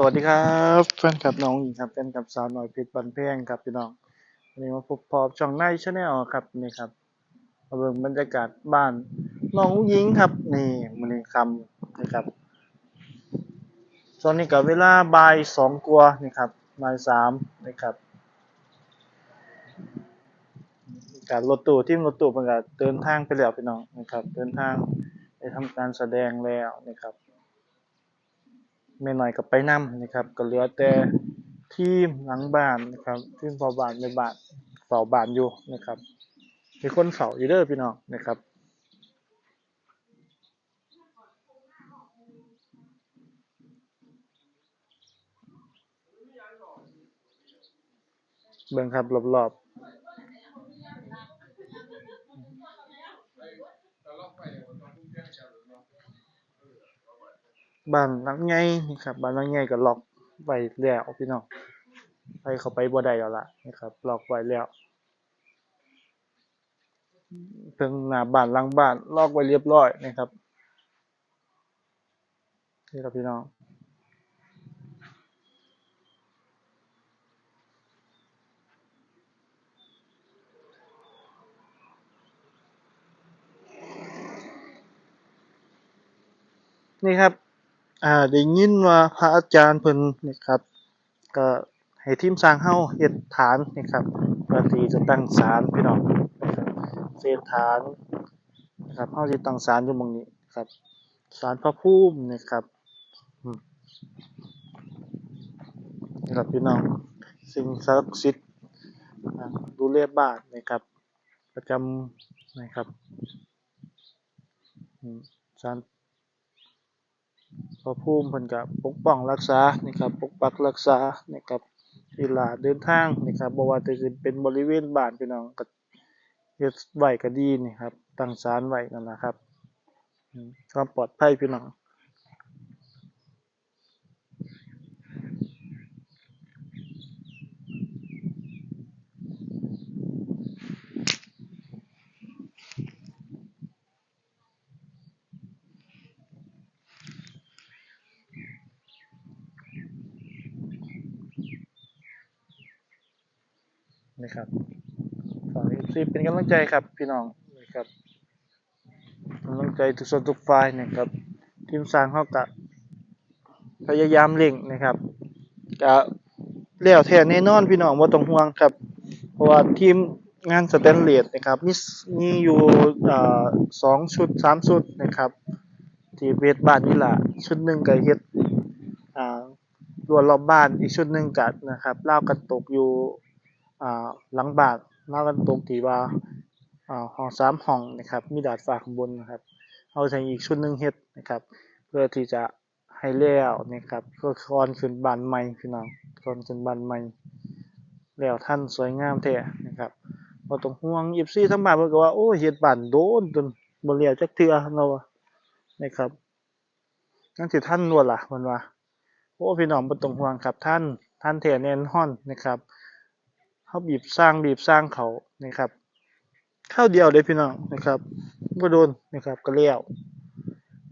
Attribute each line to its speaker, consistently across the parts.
Speaker 1: สวัสดีครับแฟนคลับน้องหญิงครับแฟนคลับสาวหน่อยเพชรบันเพ่งครับพี่น้องวันนี้มาพบพบช่องในชาแนลครับนี่ครับมาเบิ่งบรรยากาศบ้านน้องหญิงครับ นี่มันนี้คำนี่ครับตอนนี้กับเวลาบ่ายสองกว่านี่ครับบ่ายสามนี่ครับการรถตู้ที่รถตู้มันก็เดินทางไปแล้วพี่น้องนะครับ เดินทางไปทำการแสดงแล้วนะครับ แม่หน่อยกับไปนำนะครับ ก็เหลือแต่ทีมหลังบ้านนะครับทีมเฝ้าบ้านในบ้านเฝ้าบ้านอยู่นะครับมีคนเฝ้าอยู่เด้อพี่น้องนะครับเบิ่งครับรอบๆ บ้านหลังใหญ่นี่ครับบ้านหลังใหญ่ก็ล็อกไว้แล้วพี่น้องไปเข้าไปบ่ได้แล้วล่ะนะครับล็อกไว้แล้วเพิ่งหน้าบ้านหลังบ้านล็อกไว้เรียบร้อยนะครับนี่ครับพี่น้องนี่ครับ อ่าได้ยินว่าพระอาจารย์เพิ่นนี่ครับก็ให้ทีมสร้างเฮาเฮ็ดฐานนี่ครับเพื่อที่จะตั้งศาลพี่น้องนะครับเศษฐานนะครับเฮาสิตั้งศาลอยู่หม้องนี้ครับศาลพระภูมินี่ครับนี่ครับพี่น้องสิ่งศักดิ์สิทธิ์ดูแลบ้านนะครับ ประจำนะครับศาล พระภูมิเพิ่นก็ปกป้องรักษานี่ครับปกปักรักษานะครับเวลาเดินทางนะครับบ่ว่าจะเป็นบริเวณบ้านพี่น้องก็เฮ็ดไว้ก็ดีนี่ครับตั้งศาลไว้นั่นนะครับความปลอดภัยพี่น้อง นะครับฝาก FC เป็นกำลังใจครับพี่น้องนะครับกำลังใจทุกส่วนทุกฝ่ายนะครับทีมสร้างเฮาก็พยายามเร่งนะครับก็แล้วแท้แน่นอนพี่น้องบ่าต้องห่วงครับ เพราะว่าทีมงานสแตนเลสนะครับมีมีอยู่สองชุดสามชุดนะครับที่เวทบ้านนี่แหละชุดหนึ่งก็เฮ็ดอ่ารั้วรอบบ้านอีกชุดหนึ่งก็นะครับรากันตกอยู่ อ่าหลังบ้านรากันตกที่ว่าอ่าห้องสามห้องนะครับ มีดาดฟ้าข้างบนนะครับ เอาใช้อีกชุดหนึ่งเฮ็ดนะครับ เพื่อที่จะให้แล้วนะครับก็ก่อนขึ้นบานใหม่พี่น้องก่อนขึ้นบานใหม่แล้วท่านสวยงามแท้นะครับบ่ต้องห่วง FC ทางบ้านเพิ่นก็ว่าโอ้เฮ็ดบ้านโดนจนบ่แล้วจักเทื่อเราว่านะครับยังสิทันบ่ล่ะเพิ่นว่าโอ้พี่น้องบ่ต้องห่วงครับท่านท่านแท้แน่นอนนะครับ เขาบีบสร้างบีบสร้างเขานะครับข้าวเดียวเลยพี่น้องนะครับก็โดนนะครับก็เล้ว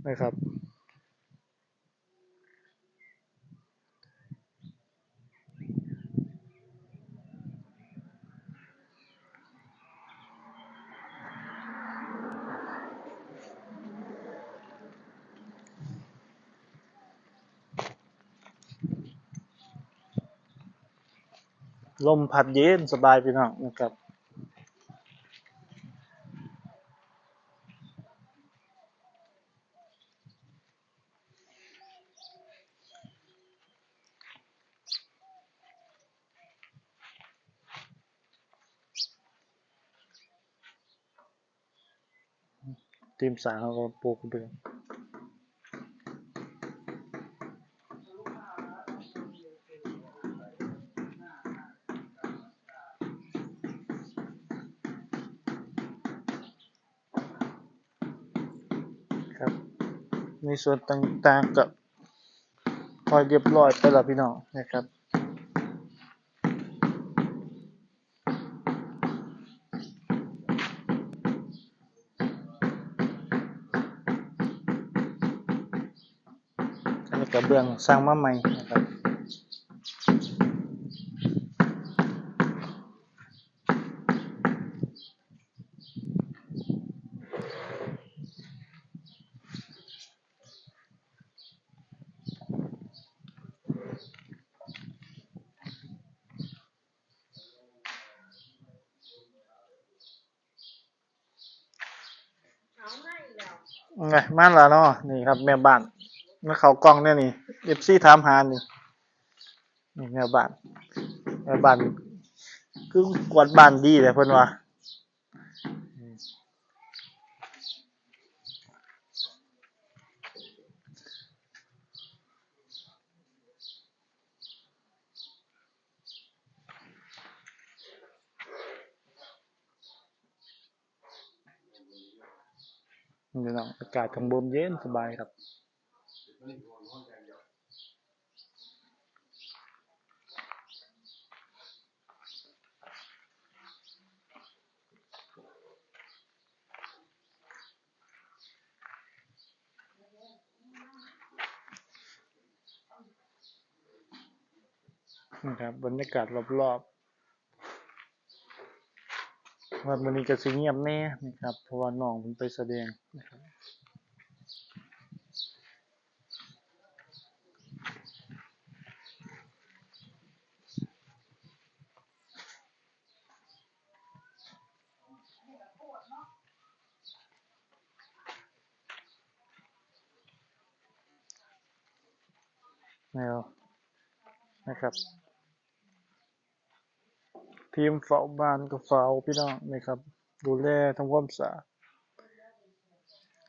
Speaker 1: นะครับ ลมพัดเย็นสบายพี่น้องนะครับทีมสามเขาก็ปลูกไปเลย ครับ ในส่วนต่างๆกับคอยเรียบร้อยไปแล้วพี่น้องนะครับอันนี้ก็เบื้องสร้างมาใหม่นะครับ ไงมาแล้วเนาะนี่ครับ แม่บ้านมาเขากล้องเนี่ยนี่เอฟซีถามหานี่นี่แม่บ้านแม่บ้านคือกวาดบ้านดีเลยเพื่อนว่า นี่เนะอากาศข้างบนเย็นสบายครับนะครับบรรยากาศรอบๆ วันนี้ก็สิเงียบแน่นะครับ เพราะว่าน้องเพิ่นไปแสดงนะครับแนวนะครับ ทีมเฝ้าบ้านก็เฝ้าพี่น้องนะครับ ดูแลทำความสะอาด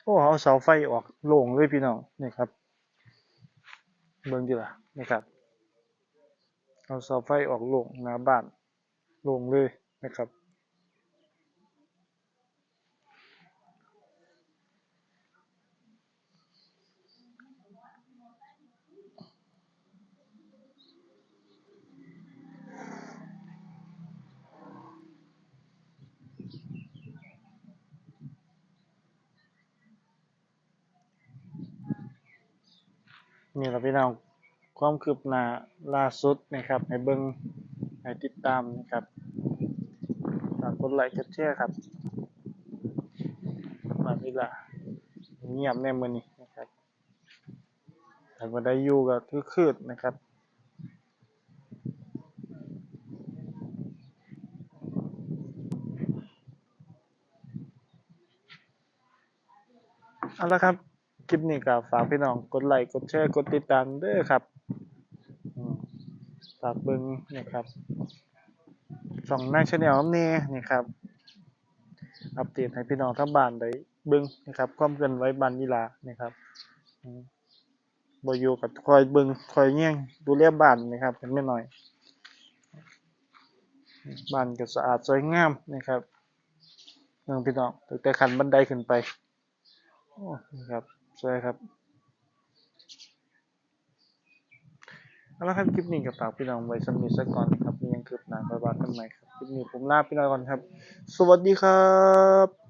Speaker 1: โอ้เอาเสาไฟออกโล่งเลยพี่น้องนี่ครับเบิ่งดีละนะครับ เอาเสาไฟออกโล่งหน้าบ้านโล่งเลยนะครับ นี่แหละพี่น้องความคืบหน้าล่าสุดนะครับให้เบิ่งให้ติดตามนะครับฝากกดไลค์กดแชร์ครับ มาเวลาเงียบแน่มือนี้นะครับถ้าบ่ได้อยู่ก็คือคืดนะครับเอาละครับ คลิปนี้ก็ฝากพี่น้องกดไลค์กดแชร์กดติดตามเด้อครับฝากเบิ่งนะครับช่องนายชแนลน้ำเน่นี่ครับ อัปเดตให้พี่น้องทั้งบ้านได้เบิ่งนะครับความเคลื่อนไหวบ้านยีลานะครับบอยู่กับคอยเบิ่งคอยแย่งดูแลบ้านนะครับเป็นไม่น้อยบ้านก็สะอาดสวยงามนะครับเมืองพี่น้องแต่ขันบันไดขึ้นไปนะครับ ใช่ครับเอาละครับคลิปนี้กับฝากพี่น้องไว้สำหรับสักก่อนครับมียังคืบหน้าไปบ้านกันใหม่ครับคลิปนี้ผมลาพี่น้องก่อนครับ สวัสดีครับ